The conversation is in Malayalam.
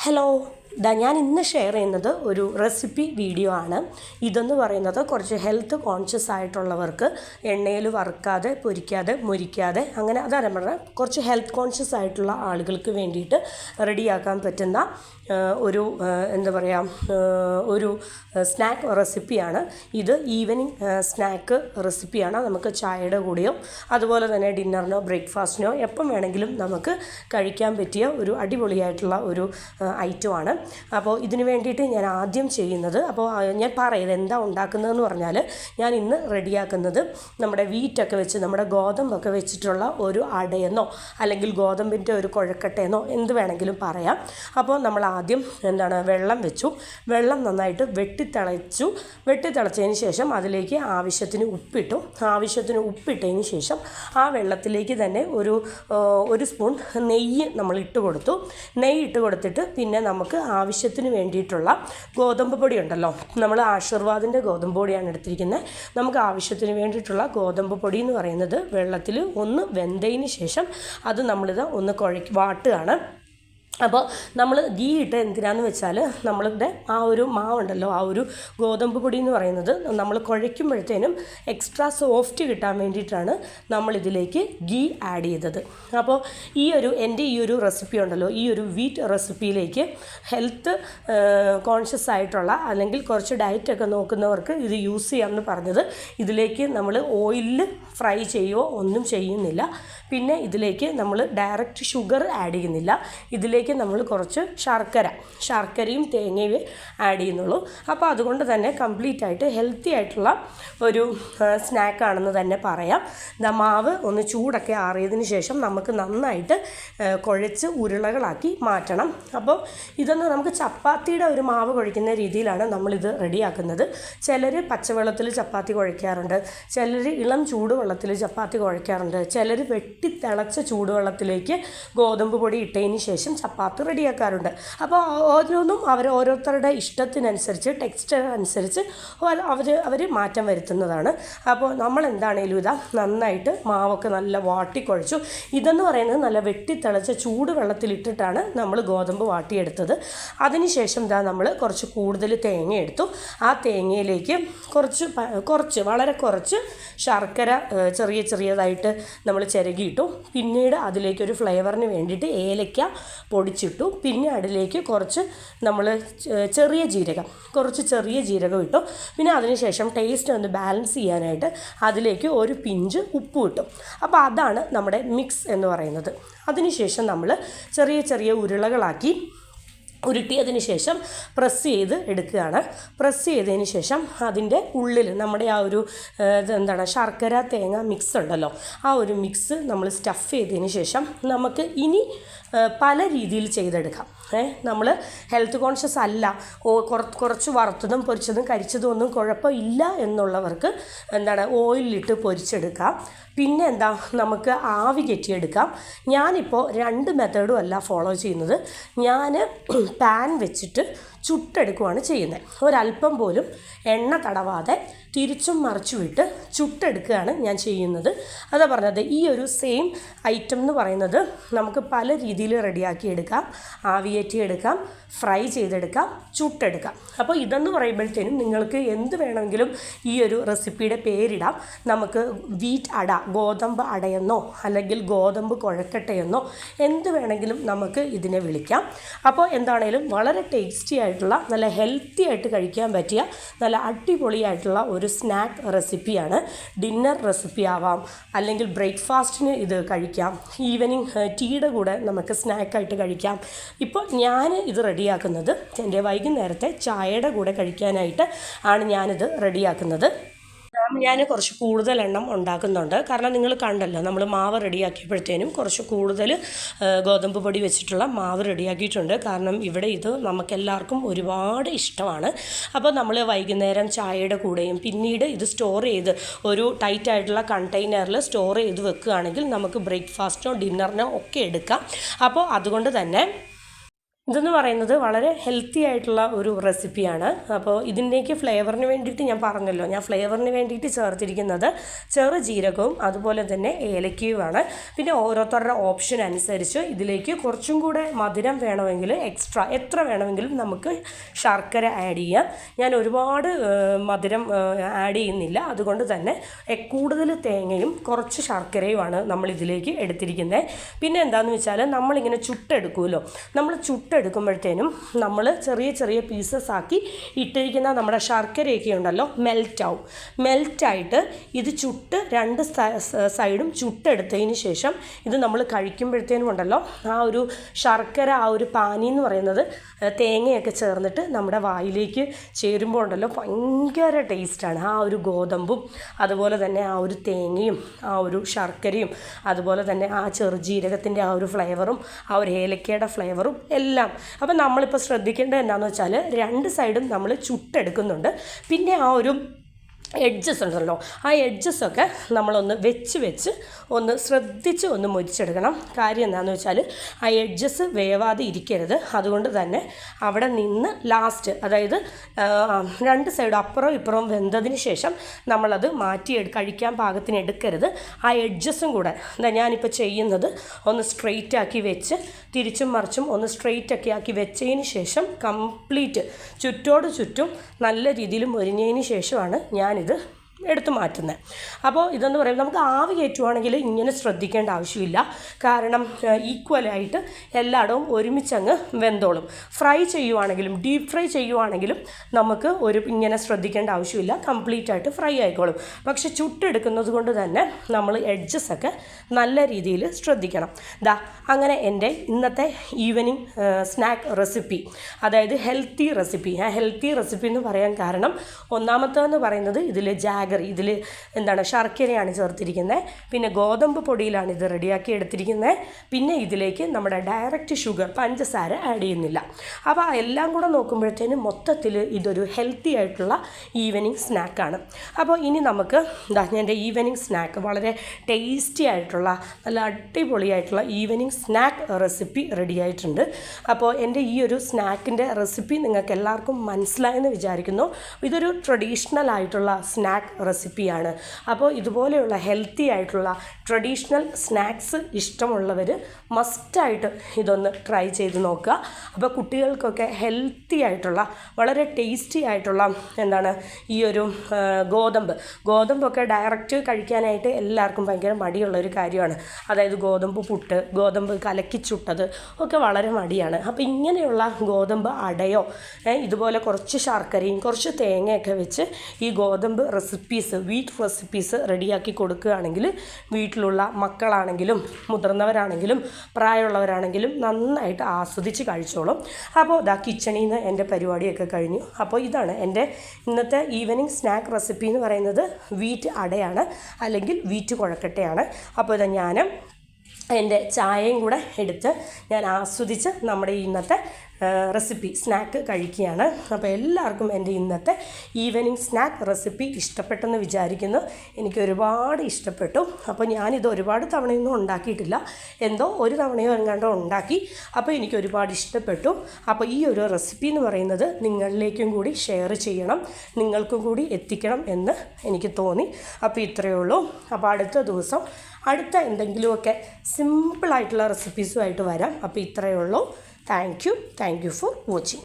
ഹലോ ദാ ഞാൻ ഇന്ന് ഷെയർ ചെയ്യുന്നത് ഒരു റെസിപ്പി വീഡിയോ ആണ്. ഇതെന്ന് പറയുന്നത് കുറച്ച് ഹെൽത്ത് കോൺഷ്യസ് ആയിട്ടുള്ളവർക്ക് എണ്ണയിൽ വറുക്കാതെ പൊരിക്കാതെ മുരിക്കാതെ അങ്ങനെ അതാണ് പറഞ്ഞാൽ കുറച്ച് ഹെൽത്ത് കോൺഷ്യസ് ആയിട്ടുള്ള ആളുകൾക്ക് വേണ്ടിയിട്ട് റെഡിയാക്കാൻ പറ്റുന്ന ഒരു എന്താ പറയുക ഒരു സ്നാക്ക് റെസിപ്പിയാണ്. ഇത് ഈവനിങ് സ്നാക്ക് റെസിപ്പിയാണ്. നമുക്ക് ചായയുടെ കൂടെയോ അതുപോലെ തന്നെ ഡിന്നറിനോ ബ്രേക്ക്ഫാസ്റ്റിനോ എപ്പം വേണമെങ്കിലും നമുക്ക് കഴിക്കാൻ പറ്റിയ ഒരു അടിപൊളിയായിട്ടുള്ള ഒരു ഐറ്റമാണ്. അപ്പോൾ ഇതിന് വേണ്ടിയിട്ട് ഞാൻ ആദ്യം ചെയ്യുന്നത് അപ്പോൾ ഞാൻ പറയുന്നത് എന്താ ഉണ്ടാക്കുന്നതെന്ന് പറഞ്ഞാൽ ഞാൻ ഇന്ന് റെഡിയാക്കുന്നത് നമ്മുടെ വീറ്റൊക്കെ വെച്ച് നമ്മുടെ ഗോതമ്പൊക്കെ വെച്ചിട്ടുള്ള ഒരു അടയെന്നോ അല്ലെങ്കിൽ ഗോതമ്പിന്റെ ഒരു കുഴക്കട്ടയെന്നോ എന്ത് വേണമെങ്കിലും പറയാം. അപ്പോൾ നമ്മൾ ആദ്യം എന്താണ് വെള്ളം വെച്ചു. വെള്ളം നന്നായിട്ട് വെട്ടിത്തിളച്ചു. വെട്ടിത്തിളച്ചതിന് ശേഷം അതിലേക്ക് ആവശ്യത്തിന് ഉപ്പിട്ടു. ആവശ്യത്തിന് ഉപ്പിട്ടതിന് ശേഷം ആ വെള്ളത്തിലേക്ക് തന്നെ ഒരു ഒരു സ്പൂൺ നെയ്യ് നമ്മൾ ഇട്ട് കൊടുത്തു. നെയ്യ് ഇട്ട് കൊടുത്തിട്ട് പിന്നെ നമുക്ക് ആവശ്യത്തിന് വേണ്ടിയിട്ടുള്ള ഗോതമ്പ് പൊടി ഉണ്ടല്ലോ. നമ്മൾ ആശീർവാദിന്റെ ഗോതമ്പ് പൊടിയാണ് എടുത്തിരിക്കുന്നത്. നമുക്ക് ആവശ്യത്തിന് വേണ്ടിയിട്ടുള്ള ഗോതമ്പ് പൊടി എന്ന് പറയുന്നത് വെള്ളത്തിൽ ഒന്ന് വെന്തതിന് ശേഷം അത് നമ്മളിത് ഒന്ന് കുഴ വാട്ടുകയാണ്. അപ്പോൾ നമ്മൾ ഗീ ഇട്ട് എന്തിനാന്ന് വെച്ചാൽ നമ്മളുടെ ആ ഒരു മാവുണ്ടല്ലോ ആ ഒരു ഗോതമ്പ് പൊടി എന്ന് പറയുന്നത് നമ്മൾ കുഴയ്ക്കുമ്പോഴത്തേനും എക്സ്ട്രാ സോഫ്റ്റ് കിട്ടാൻ വേണ്ടിയിട്ടാണ് നമ്മളിതിലേക്ക് ഗീ ആഡ് ചെയ്തത്. അപ്പോൾ ഈ ഒരു എന്റെ ഈ ഒരു റെസിപ്പി ഉണ്ടല്ലോ ഈ ഒരു വീറ്റ് റെസിപ്പിയിലേക്ക് ഹെൽത്ത് കോൺഷ്യസ് ആയിട്ടുള്ള അല്ലെങ്കിൽ കുറച്ച് ഡയറ്റൊക്കെ നോക്കുന്നവർക്ക് ഇത് യൂസ് ചെയ്യാമെന്ന് പറഞ്ഞത് ഇതിലേക്ക് നമ്മൾ ഓയിലിൽ ഫ്രൈ ചെയ്യുകയോ ഒന്നും ചെയ്യുന്നില്ല. പിന്നെ ഇതിലേക്ക് നമ്മൾ ഡയറക്റ്റ് ഷുഗർ ആഡ് ചെയ്യുന്നില്ല. ഇതിലേക്ക് നമ്മൾ കുറച്ച് ശർക്കര ശർക്കരയും തേങ്ങയും ആഡ് ചെയ്യുന്നുള്ളൂ. അപ്പോൾ അതുകൊണ്ട് തന്നെ കംപ്ലീറ്റ് ആയിട്ട് ഹെൽത്തി ആയിട്ടുള്ള ഒരു സ്നാക്കാണെന്ന് തന്നെ പറയാം. ദ മാവ് ഒന്ന് ചൂടൊക്കെ ആറിയതിന് ശേഷം നമുക്ക് നന്നായിട്ട് കുഴച്ച് ഉരുളകളാക്കി മാറ്റണം. അപ്പോൾ ഇതൊന്ന് നമുക്ക് ചപ്പാത്തിയുടെ ഒരു മാവ് കുഴിക്കുന്ന രീതിയിലാണ് നമ്മളിത് റെഡിയാക്കുന്നത് ചിലർ പച്ചവെള്ളത്തിൽ ചപ്പാത്തി കുഴയ്ക്കാറുണ്ട് ചിലർ ഇളം ചൂടുവെള്ളത്തിൽ ചപ്പാത്തി കുഴയ്ക്കാറുണ്ട് ചിലർ വെട്ടി തിളച്ച ചൂടുവെള്ളത്തിലേക്ക് ഗോതമ്പ് പൊടി ഇട്ടതിന് ശേഷം ചപ്പാത്തി റെഡിയാക്കാറുണ്ട്. അപ്പോൾ ഓരോന്നും അവർ ഓരോരുത്തരുടെ ഇഷ്ടത്തിനനുസരിച്ച് ടെക്സ്ചർ അനുസരിച്ച് അവർ അവർ മാറ്റം വരുത്തുന്നതാണ്. അപ്പോൾ നമ്മൾ എന്താണേലും ഇതാ നന്നായിട്ട് മാവൊക്കെ നല്ല വാട്ടിക്കുഴച്ചു ഇതെന്ന് പറയുന്നത് നല്ല വെട്ടി തിളച്ച ചൂട് ചൂടുവെള്ളത്തിലിട്ടിട്ടാണ് നമ്മൾ ഗോതമ്പ് വാട്ടിയെടുത്തത്. അതിനുശേഷം ഇതാ നമ്മൾ കുറച്ച് കൂടുതൽ തേങ്ങ എടുത്തു ആ തേങ്ങയിലേക്ക് കുറച്ച് കുറച്ച് വളരെ കുറച്ച് ശർക്കര ചെറിയ ചെറിയതായിട്ട് നമ്മൾ ചിരകിയിട്ടു. പിന്നീട് അതിലേക്ക് ഒരു ഫ്ലേവറിന് വേണ്ടിയിട്ട് ഏലയ്ക്ക പൊടിച്ചിട്ടു. പിന്നെ അതിലേക്ക് കുറച്ച് നമ്മൾ ചെറിയ ജീരകം കുറച്ച് ചെറിയ ജീരകം ഇട്ടു. പിന്നെ അതിനുശേഷം ടേസ്റ്റ് ഒന്ന് ബാലൻസ് ചെയ്യാനായിട്ട് അതിലേക്ക് ഒരു പിഞ്ച് ഉപ്പ് ഇട്ടു. അപ്പോൾ അതാണ് നമ്മുടെ മിക്സ് എന്ന് പറയുന്നത്. അതിനുശേഷം നമ്മൾ ചെറിയ ചെറിയ ഉരുളകളാക്കി ഉരുട്ടിയതിന് ശേഷം പ്രസ് ചെയ്ത് എടുക്കുകയാണ്. പ്രസ് ചെയ്തതിന് ശേഷം അതിന്റെ ഉള്ളിൽ നമ്മുടെ ആ ഒരു എന്താണ് ശർക്കര തേങ്ങ മിക്സ് ഉണ്ടല്ലോ. ആ ഒരു മിക്സ് നമ്മൾ സ്റ്റഫ് ചെയ്തതിന് ശേഷം നമുക്ക് ഇനി പല രീതിയിൽ ചെയ്തെടുക്കാം. നമ്മൾ ഹെൽത്ത് കോൺഷ്യസ് അല്ല. ഓ കുറ- കുറച്ച് വറുത്തതും പൊരിച്ചതും കരിച്ചതും ഒന്നും കുഴപ്പമില്ല എന്നുള്ളവർക്ക് എന്താണ് ഓയിലിട്ട് പൊരിച്ചെടുക്കാം. പിന്നെ എന്താ നമുക്ക് ആവി കെട്ടിയെടുക്കാം. ഞാനിപ്പോൾ രണ്ട് മെത്തേഡും അല്ല ഫോളോ ചെയ്യുന്നത്. ഞാൻ പാൻ വെച്ചിട്ട് ചുട്ടെടുക്കുകയാണ് ചെയ്യുന്നത്. ഒരല്പം പോലും എണ്ണ തടവാതെ തിരിച്ചും മറിച്ചും വിട്ട് ചുട്ടെടുക്കുകയാണ് ഞാൻ ചെയ്യുന്നത്. അതാ പറഞ്ഞത് ഈ ഒരു സെയിം ഐറ്റം എന്ന് പറയുന്നത് നമുക്ക് പല രീതിയിൽ റെഡിയാക്കി എടുക്കാം. ആവിയേറ്റി എടുക്കാം ഫ്രൈ ചെയ്തെടുക്കാം ചുട്ടെടുക്കാം. അപ്പോൾ ഇതെന്ന് പറയുമ്പോഴത്തേനും നിങ്ങൾക്ക് എന്ത് വേണമെങ്കിലും ഈ ഒരു റെസിപ്പിയുടെ പേരിടാം. നമുക്ക് വീറ്റ് അട ഗോതമ്പ് അടയെന്നോ അല്ലെങ്കിൽ ഗോതമ്പ് കുഴക്കട്ടയെന്നോ എന്ത് വേണമെങ്കിലും നമുക്ക് ഇതിനെ വിളിക്കാം. അപ്പോൾ എന്താണേലും വളരെ ടേസ്റ്റി ആയിട്ടുള്ള നല്ല ഹെൽത്തി ആയിട്ട് കഴിക്കാൻ പറ്റിയ നല്ല അടിപൊളിയായിട്ടുള്ള ഒരു സ്നാക്ക് റെസിപ്പിയാണ് ഡിന്നർ റെസിപ്പി ആവാം അല്ലെങ്കിൽ ബ്രേക്ക്ഫാസ്റ്റിന് ഇത് കഴിക്കാം. ഈവനിങ് ടീയുടെ കൂടെ നമുക്ക് സ്നാക്കായിട്ട് കഴിക്കാം. ഇപ്പോൾ ഞാൻ ഇത് റെഡിയാക്കുന്നത് എന്റെ വൈകുന്നേരത്തെ ചായയുടെ കൂടെ കഴിക്കാനായിട്ട് ആണ് ഞാനിത് റെഡിയാക്കുന്നത്. ഞാൻ കുറച്ച് കൂടുതൽ എണ്ണം ഉണ്ടാക്കുന്നുണ്ട്. കാരണം നിങ്ങൾ കണ്ടല്ലോ നമ്മൾ മാവ് റെഡിയാക്കിയപ്പോഴത്തേനും കുറച്ച് കൂടുതൽ ഗോതമ്പ് പൊടി വെച്ചിട്ടുള്ള മാവ് റെഡിയാക്കിയിട്ടുണ്ട്. കാരണം ഇവിടെ ഇത് നമുക്കെല്ലാവർക്കും ഒരുപാട് ഇഷ്ടമാണ്. അപ്പോൾ നമ്മൾ വൈകുന്നേരം ചായയുടെ കൂടെയും പിന്നീട് ഇത് സ്റ്റോർ ചെയ്ത് ഒരു ടൈറ്റ് ആയിട്ടുള്ള കണ്ടെയ്നറിൽ സ്റ്റോർ ചെയ്ത് വെക്കുകയാണെങ്കിൽ നമുക്ക് ബ്രേക്ക്ഫാസ്റ്റോ ഡിന്നറിനോ ഒക്കെ എടുക്കാം. അപ്പോൾ അതുകൊണ്ട് തന്നെ ഇതെന്ന് പറയുന്നത് വളരെ ഹെൽത്തി ആയിട്ടുള്ള ഒരു റെസിപ്പിയാണ് അപ്പോൾ ഇതിന്റെയൊക്കെ ഫ്ലേവറിന് വേണ്ടിയിട്ട് ഞാൻ പറഞ്ഞല്ലോ. ഞാൻ ഫ്ലേവറിന് വേണ്ടിയിട്ട് ചേർത്തിരിക്കുന്നത് ചെറു ജീരകവും അതുപോലെ തന്നെ ഏലക്കയുമാണ്. പിന്നെ ഓരോരുത്തരുടെ ഓപ്ഷൻ അനുസരിച്ച് ഇതിലേക്ക് കുറച്ചും കൂടെ മധുരം വേണമെങ്കിൽ എക്സ്ട്രാ എത്ര വേണമെങ്കിലും നമുക്ക് ശർക്കര ആഡ് ചെയ്യാം. ഞാൻ ഒരുപാട് മധുരം ആഡ് ചെയ്യുന്നില്ല. അതുകൊണ്ട് തന്നെ കൂടുതൽ തേങ്ങയും കുറച്ച് ശർക്കരയുമാണ് നമ്മൾ ഇതിലേക്ക് എടുത്തിരിക്കുന്നത്. പിന്നെ എന്താണെന്ന് വെച്ചാൽ നമ്മളിങ്ങനെ ചുട്ടെടുക്കുമല്ലോ. നമ്മൾ ചുട്ടെടുക്കുമ്പോഴത്തേനും നമ്മൾ ചെറിയ ചെറിയ പീസസ് ആക്കി ഇട്ടിരിക്കുന്ന നമ്മുടെ ശർക്കരയൊക്കെ ഉണ്ടല്ലോ മെൽറ്റാവും മെൽറ്റായിട്ട് ഇത് ചുട്ട് രണ്ട് സൈഡും ചുട്ടെടുത്തതിന് ശേഷം ഇത് നമ്മൾ കഴിക്കുമ്പോഴത്തേനും ഉണ്ടല്ലോ ആ ഒരു ശർക്കര ആ ഒരു പാനി എന്ന് പറയുന്നത് തേങ്ങയൊക്കെ ചേർന്നിട്ട് നമ്മുടെ വായിലേക്ക് ചേരുമ്പോൾ ഉണ്ടല്ലോ ഭയങ്കര ടേസ്റ്റാണ് ആ ഒരു ഗോതമ്പും അതുപോലെ തന്നെ ആ ഒരു തേങ്ങയും ആ ഒരു ശർക്കരയും അതുപോലെ തന്നെ ആ ചെറുജീരകത്തിന്റെ ആ ഒരു ഫ്ലേവറും ആ ഒരു ഏലക്കയുടെ ഫ്ലേവറും എല്ലാം അപ്പം നമ്മളിപ്പോൾ ശ്രദ്ധിക്കേണ്ടത് എന്താണെന്ന് വെച്ചാൽ രണ്ട് സൈഡും നമ്മൾ ചുട്ടെടുക്കുന്നുണ്ട്. പിന്നെ ആ ഒരു എഡ്ജസ് ഉണ്ടല്ലോ. ആ എഡ്ജസൊക്കെ നമ്മളൊന്ന് വെച്ച് വെച്ച് ഒന്ന് ശ്രദ്ധിച്ച് ഒന്ന് മുരിച്ചെടുക്കണം. കാര്യം എന്താണെന്ന് വെച്ചാൽ ആ എഡ്ജസ് വേവാതെ ഇരിക്കരുത്. അതുകൊണ്ട് തന്നെ അവിടെ നിന്ന് ലാസ്റ്റ് അതായത് രണ്ട് സൈഡും അപ്പുറവും ഇപ്പുറവും വെന്തതിന് ശേഷം നമ്മളത് മാറ്റി കഴിക്കാൻ പാകത്തിന് എടുക്കരുത്. ആ എഡ്ജസും കൂടെ എന്താ ഞാനിപ്പോൾ ചെയ്യുന്നത് ഒന്ന് സ്ട്രെയിറ്റ് ആക്കി വെച്ച് തിരിച്ചും മറിച്ചും ഒന്ന് സ്ട്രെയിറ്റ് ഒക്കെ ആക്കി വെച്ചതിന് ശേഷം കംപ്ലീറ്റ് ചുറ്റോട് ചുറ്റും നല്ല രീതിയിൽ മുരിഞ്ഞതിന് ശേഷമാണ് ഞാനിത് എടുത്തു മാറ്റുന്നത് അപ്പോൾ ഇതെന്ന് പറയുമ്പോൾ നമുക്ക് ആവി കയറ്റുവാണെങ്കിൽ ഇങ്ങനെ ശ്രദ്ധിക്കേണ്ട ആവശ്യമില്ല. കാരണം ഈക്വലായിട്ട് എല്ലായിടവും ഒരുമിച്ചങ്ങ് വെന്തോളും. ഫ്രൈ ചെയ്യുവാണെങ്കിലും ഡീപ്പ് ഫ്രൈ ചെയ്യുവാണെങ്കിലും നമുക്ക് ഒരു ഇങ്ങനെ ശ്രദ്ധിക്കേണ്ട ആവശ്യമില്ല. കംപ്ലീറ്റ് ആയിട്ട് ഫ്രൈ ആയിക്കോളും. പക്ഷെ ചുട്ടെടുക്കുന്നത് കൊണ്ട് തന്നെ നമ്മൾ എഡ്ജസ് ഒക്കെ നല്ല രീതിയിൽ ശ്രദ്ധിക്കണം. ദാ അങ്ങനെ എന്റെ ഇന്നത്തെ ഈവനിങ് സ്നാക്ക് റെസിപ്പി അതായത് ഹെൽത്തി റെസിപ്പി ആ ഹെൽത്തി റെസിപ്പി എന്ന് പറയാൻ കാരണം ഒന്നാമത്തെ എന്ന് പറയുന്നത് ഇതിൽ ജാഗറി ഇതിൽ എന്താണ് ശർക്കരയാണ് ചേർത്തിരിക്കുന്നത്. പിന്നെ ഗോതമ്പ് പൊടിയിലാണ് ഇത് റെഡിയാക്കി എടുത്തിരിക്കുന്നത്. പിന്നെ ഇതിലേക്ക് നമ്മുടെ ഡയറക്റ്റ് ഷുഗർ പഞ്ചസാര ആഡ് ചെയ്യുന്നില്ല. അപ്പോൾ എല്ലാം കൂടെ നോക്കുമ്പോഴത്തേനും മൊത്തത്തിൽ ഇതൊരു ഹെൽത്തി ആയിട്ടുള്ള ഈവനിങ് സ്നാക്കാണ് അപ്പോൾ ഇനി നമുക്ക് എന്താ എന്റെ ഈവനിങ് സ്നാക്ക് വളരെ ടേസ്റ്റി ആയിട്ടുള്ള നല്ല അടിപൊളിയായിട്ടുള്ള ഈവനിങ് സ്നാക്ക് റെസിപ്പി റെഡി ആയിട്ടുണ്ട്. അപ്പോൾ എന്റെ ഈ ഒരു സ്നാക്കിന്റെ റെസിപ്പി നിങ്ങൾക്ക് എല്ലാവർക്കും മനസ്സിലായെന്ന് വിചാരിക്കുന്നു. ഇതൊരു ട്രഡീഷണൽ ആയിട്ടുള്ള സ്നാക്ക് റെസിപ്പിയാണ്. അപ്പോൾ ഇതുപോലെയുള്ള ഹെൽത്തി ആയിട്ടുള്ള ട്രഡീഷണൽ സ്നാക്സ് ഇഷ്ടമുള്ളവർ മസ്റ്റായിട്ട് ഇതൊന്ന് ട്രൈ ചെയ്ത് നോക്കുക. അപ്പോൾ കുട്ടികൾക്കൊക്കെ ഹെൽത്തി ആയിട്ടുള്ള വളരെ ടേസ്റ്റി ആയിട്ടുള്ള എന്താണ് ഈ ഒരു ഗോതമ്പ്. ഗോതമ്പൊക്കെ ഡയറക്റ്റ് കഴിക്കാനായിട്ട് എല്ലാവർക്കും ഭയങ്കര മടിയുള്ള ഒരു കാര്യമാണ്. അതായത് ഗോതമ്പ് പുട്ട് ഗോതമ്പ് കലക്കി ചുട്ടത് ഒക്കെ വളരെ മടിയാണ്. അപ്പോൾ ഇങ്ങനെയുള്ള ഗോതമ്പ് അടയോ ഇതുപോലെ കുറച്ച് ശർക്കരയും കുറച്ച് തേങ്ങയൊക്കെ വെച്ച് ഈ ഗോതമ്പ് റെസിപ്പീസ് വീറ്റ് റെസിപ്പീസ് റെഡിയാക്കി കൊടുക്കുകയാണെങ്കിൽ വീട്ടിലുള്ള മക്കളാണെങ്കിലും മുതിർന്നവരാണെങ്കിലും പ്രായമുള്ളവരാണെങ്കിലും നന്നായിട്ട് ആസ്വദിച്ച് കഴിച്ചോളും. അപ്പോൾ ഇതാ കിച്ചണിൽ നിന്ന് എന്റെ പരിപാടിയൊക്കെ കഴിഞ്ഞു. അപ്പോൾ ഇതാണ് എന്റെ ഇന്നത്തെ ഈവനിങ് സ്നാക്ക് റെസിപ്പി എന്ന് പറയുന്നത് വീറ്റ് അടയാണ് അല്ലെങ്കിൽ വീറ്റ് കുഴക്കട്ടയാണ്. അപ്പോൾ ഇതാ ഞാൻ എന്റെ ചായയും കൂടെ എടുത്ത് ഞാൻ ആസ്വദിച്ച് നമ്മുടെ ഇന്നത്തെ റെസിപ്പി സ്നാക്ക് കഴിക്കുകയാണ്. അപ്പോൾ എല്ലാവർക്കും എന്റെ ഇന്നത്തെ ഈവനിങ് സ്നാക്ക് റെസിപ്പി ഇഷ്ടപ്പെട്ടെന്ന് വിചാരിക്കുന്നു. എനിക്ക് ഒരുപാട് ഇഷ്ടപ്പെട്ടു. അപ്പോൾ ഞാനിത് ഒരുപാട് തവണയൊന്നും ഉണ്ടാക്കിയിട്ടില്ല. എന്തോ ഒരു തവണയോ എങ്ങാണ്ടോ ഉണ്ടാക്കി. അപ്പോൾ എനിക്ക് ഒരുപാട് ഇഷ്ടപ്പെട്ടു. അപ്പോൾ ഈ ഒരു റെസിപ്പി എന്ന് പറയുന്നത് നിങ്ങളിലേക്കും കൂടി ഷെയർ ചെയ്യണം. നിങ്ങൾക്കും കൂടി എത്തിക്കണം എന്ന് എനിക്ക് തോന്നി. അപ്പോൾ ഇത്രയേ ഉള്ളൂ. അപ്പോൾ അടുത്ത ദിവസം അടുത്ത എന്തെങ്കിലുമൊക്കെ സിമ്പിളായിട്ടുള്ള റെസിപ്പീസുമായിട്ട് വരാം. അപ്പോൾ ഇത്രയേ ഉള്ളൂ. Thank you thank you for watching